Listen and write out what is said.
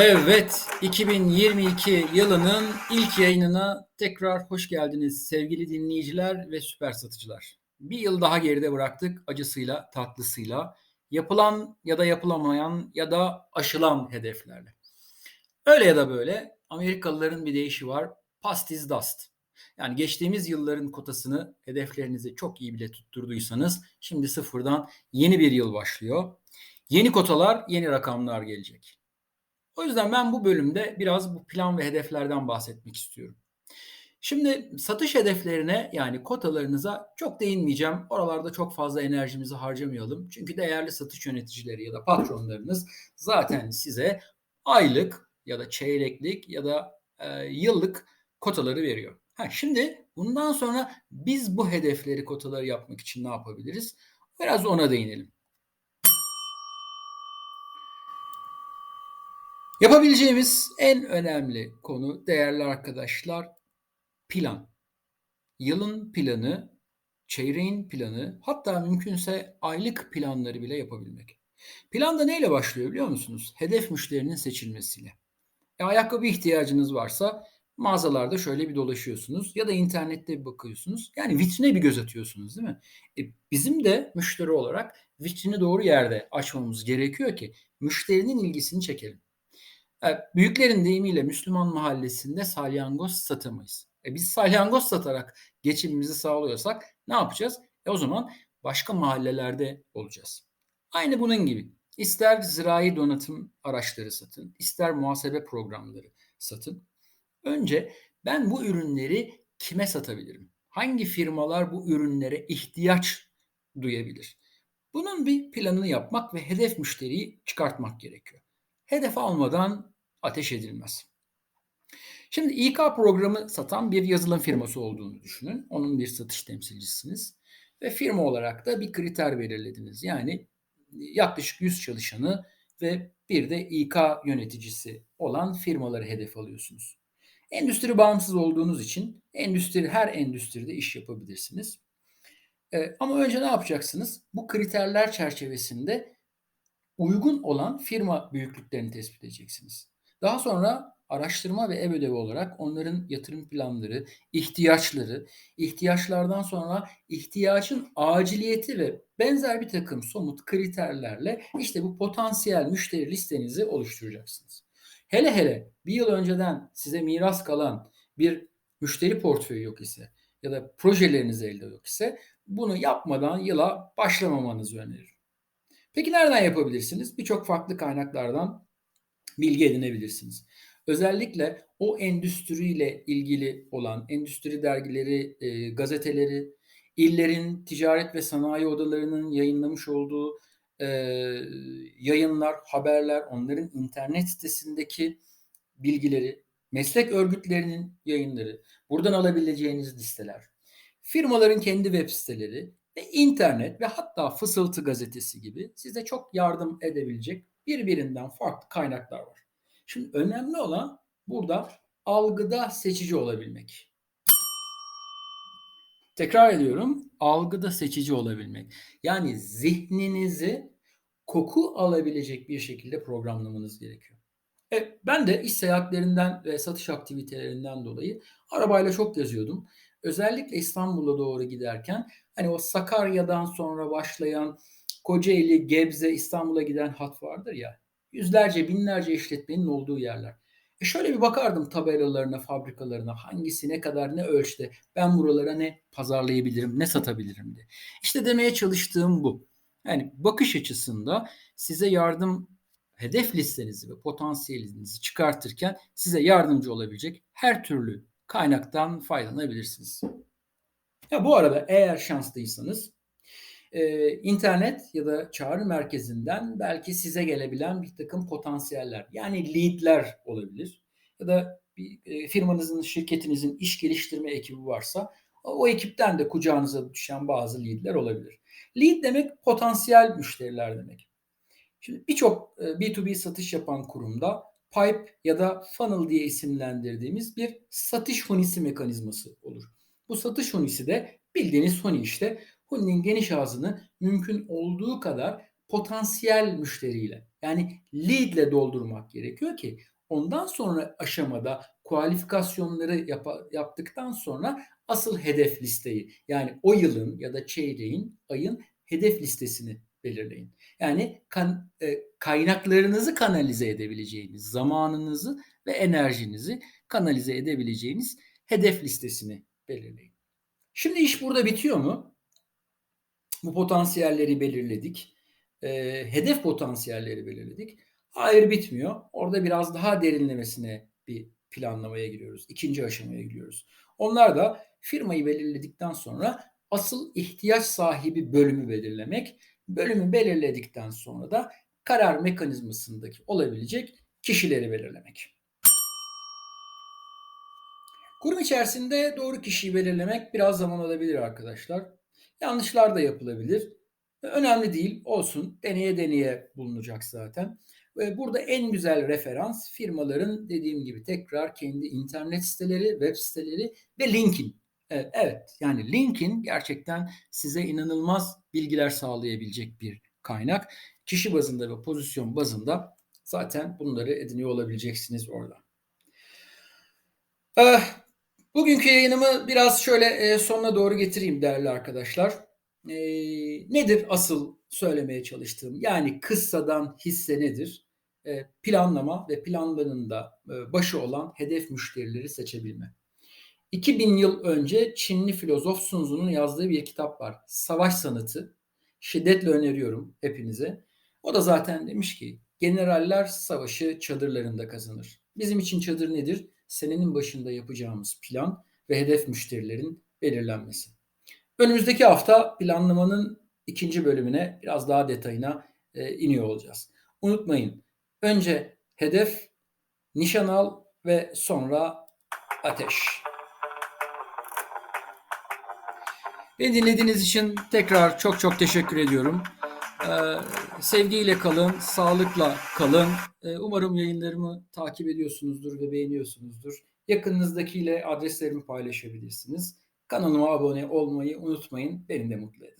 Evet, 2022 yılının ilk yayınına tekrar hoş geldiniz sevgili dinleyiciler ve süper satıcılar. Bir yıl daha geride bıraktık acısıyla, tatlısıyla, yapılan ya da yapılamayan ya da aşılan hedeflerle. Öyle ya da böyle Amerikalıların bir deyişi var, past is dust. Yani geçtiğimiz yılların kotasını, hedeflerinizi çok iyi bile tutturduysanız şimdi sıfırdan yeni bir yıl başlıyor. Yeni kotalar, yeni rakamlar gelecek. O yüzden ben bu bölümde biraz bu plan ve hedeflerden bahsetmek istiyorum. Şimdi satış hedeflerine yani kotalarınıza çok değinmeyeceğim. Oralarda çok fazla enerjimizi harcamayalım. Çünkü değerli satış yöneticileri ya da patronlarınız zaten size aylık ya da çeyreklik ya da e, yıllık kotaları veriyor. Ha, şimdi bundan sonra biz bu hedefleri kotaları yapmak için ne yapabiliriz? Biraz ona değinelim. Yapabileceğimiz en önemli konu değerli arkadaşlar plan. Yılın planı, çeyreğin planı, hatta mümkünse aylık planları bile yapabilmek. Plan da neyle başlıyor biliyor musunuz? Hedef müşterinin seçilmesiyle. E, ayakkabı ihtiyacınız varsa mağazalarda şöyle bir dolaşıyorsunuz ya da internette bir bakıyorsunuz. Yani vitrine bir göz atıyorsunuz değil mi? E, bizim de müşteri olarak vitrini doğru yerde açmamız gerekiyor ki müşterinin ilgisini çekelim. E, büyüklerin deyimiyle Müslüman mahallesinde salyangoz satamayız. E biz salyangoz satarak geçimimizi sağlıyorsak ne yapacağız? E o zaman başka mahallelerde olacağız. Aynı bunun gibi. İster zirai donatım araçları satın, ister muhasebe programları satın. Önce ben bu ürünleri kime satabilirim? Hangi firmalar bu ürünlere ihtiyaç duyabilir? Bunun bir planını yapmak ve hedef müşteriyi çıkartmak gerekiyor. Hedef almadan ateş edilmez. Şimdi İK programı satan bir yazılım firması olduğunu düşünün. Onun bir satış temsilcisiniz. Ve firma olarak da bir kriter belirlediniz. Yani yaklaşık 100 çalışanı ve bir de İK yöneticisi olan firmaları hedef alıyorsunuz. Endüstri bağımsız olduğunuz için endüstri her endüstride iş yapabilirsiniz. Ee, ama önce ne yapacaksınız? Bu kriterler çerçevesinde uygun olan firma büyüklüklerini tespit edeceksiniz. Daha sonra araştırma ve ev ödevi olarak onların yatırım planları, ihtiyaçları, ihtiyaçlardan sonra ihtiyacın aciliyeti ve benzer bir takım somut kriterlerle işte bu potansiyel müşteri listenizi oluşturacaksınız. Hele hele bir yıl önceden size miras kalan bir müşteri portföyü yok ise ya da projeleriniz elde yok ise bunu yapmadan yıla başlamamanızı öneririm. Peki nereden yapabilirsiniz? Birçok farklı kaynaklardan bilgi edinebilirsiniz. Özellikle o endüstriyle ilgili olan endüstri dergileri, e, gazeteleri, illerin ticaret ve sanayi odalarının yayınlamış olduğu e, yayınlar, haberler, onların internet sitesindeki bilgileri, meslek örgütlerinin yayınları, buradan alabileceğiniz listeler, firmaların kendi web siteleri ve internet ve hatta Fısıltı gazetesi gibi size çok yardım edebilecek birbirinden farklı kaynaklar var. Şimdi önemli olan burada algıda seçici olabilmek. Tekrar ediyorum. Algıda seçici olabilmek. Yani zihninizi koku alabilecek bir şekilde programlamanız gerekiyor. E, ben de iş seyahatlerinden ve satış aktivitelerinden dolayı arabayla çok geziyordum. Özellikle İstanbul'a doğru giderken hani o Sakarya'dan sonra başlayan Kocaeli, Gebze, İstanbul'a giden hat vardır ya. Yüzlerce, binlerce işletmenin olduğu yerler. E şöyle bir bakardım tabelalarına, fabrikalarına, hangisi ne kadar ne ölçüde ben buralara ne pazarlayabilirim, ne satabilirim diye. İşte demeye çalıştığım bu. Yani bakış açısında size yardım hedef listenizi ve potansiyelinizi çıkartırken size yardımcı olabilecek her türlü kaynaktan faydalanabilirsiniz. Ya bu arada eğer şanslıysanız e, internet ya da çağrı merkezinden belki size gelebilen bir takım potansiyeller yani leadler olabilir. Ya da bir e, firmanızın, şirketinizin iş geliştirme ekibi varsa o ekipten de kucağınıza düşen bazı leadler olabilir. Lead demek potansiyel müşteriler demek. Şimdi birçok e, B2B satış yapan kurumda pipe ya da funnel diye isimlendirdiğimiz bir satış hunisi mekanizması olur. Bu satış hunisi de bildiğiniz huni işte Huninin geniş ağzını mümkün olduğu kadar potansiyel müşteriyle yani lead ile doldurmak gerekiyor ki ondan sonra aşamada kualifikasyonları yap yaptıktan sonra asıl hedef listeyi yani o yılın ya da çeyreğin, ayın hedef listesini belirleyin. Yani kan, e, kaynaklarınızı kanalize edebileceğiniz, zamanınızı ve enerjinizi kanalize edebileceğiniz hedef listesini belirleyin. Şimdi iş burada bitiyor mu? Bu potansiyelleri belirledik. E, hedef potansiyelleri belirledik. Hayır bitmiyor. Orada biraz daha derinlemesine bir planlamaya giriyoruz. İkinci aşamaya giriyoruz. Onlar da firmayı belirledikten sonra asıl ihtiyaç sahibi bölümü belirlemek. Bölümü belirledikten sonra da karar mekanizmasındaki olabilecek kişileri belirlemek. Kurum içerisinde doğru kişiyi belirlemek biraz zaman alabilir arkadaşlar. Yanlışlar da yapılabilir. Önemli değil, olsun. Deneye deneye bulunacak zaten. Burada en güzel referans firmaların dediğim gibi tekrar kendi internet siteleri, web siteleri ve LinkedIn. Evet, yani LinkedIn gerçekten size inanılmaz bilgiler sağlayabilecek bir kaynak. Kişi bazında ve pozisyon bazında zaten bunları ediniyor olabileceksiniz orada. Bugünkü yayınımı biraz şöyle sonuna doğru getireyim değerli arkadaşlar. Nedir asıl söylemeye çalıştığım? Yani kıssadan hisse nedir? Planlama ve planlarının da başı olan hedef müşterileri seçebilme. 2000 yıl önce Çinli filozof Sun Tzu'nun yazdığı bir kitap var. Savaş Sanatı. Şiddetle öneriyorum hepinize. O da zaten demiş ki generaller savaşı çadırlarında kazanır. Bizim için çadır nedir? Senenin başında yapacağımız plan ve hedef müşterilerin belirlenmesi. Önümüzdeki hafta planlamanın ikinci bölümüne biraz daha detayına e, iniyor olacağız. Unutmayın önce hedef, nişan al ve sonra ateş. Beni dinlediğiniz için tekrar çok çok teşekkür ediyorum. Ee, sevgiyle kalın, sağlıkla kalın. Ee, umarım yayınlarımı takip ediyorsunuzdur ve beğeniyorsunuzdur. Yakınınızdakiyle adreslerimi paylaşabilirsiniz. Kanalıma abone olmayı unutmayın. Beni de mutlu edin.